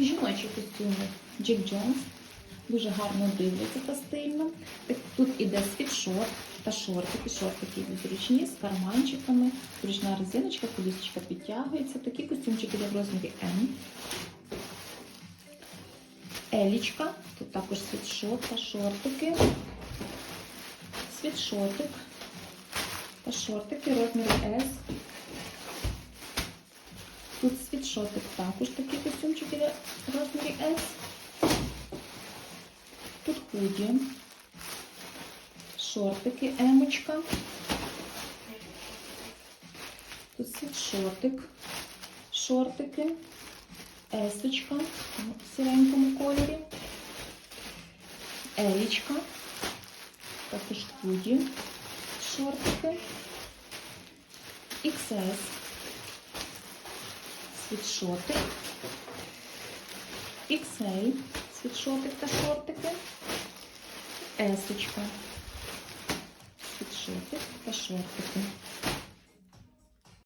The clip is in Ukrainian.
Жіночі костюми Джек Джонс. Дуже гарно дивляться та стильно. Тут іде світшот та шортики. Шортики зручні з карманчиками, зручна резиночка, колісочка підтягується. Такі костюмчики йде в розмірі М. Елічка, тут також світшот та шортики. Світшотик та шортики розміру S. Тут світшотик також такий костюмчик іде в розмірі S. Тут худі, шортики, емочка. Тут світшотик, шортики, есочка в сіренькому кольорі, елічка, також худі, шортики, XS, світшотик, XL, світшотик та шортики, есочка, світшотик та шортики.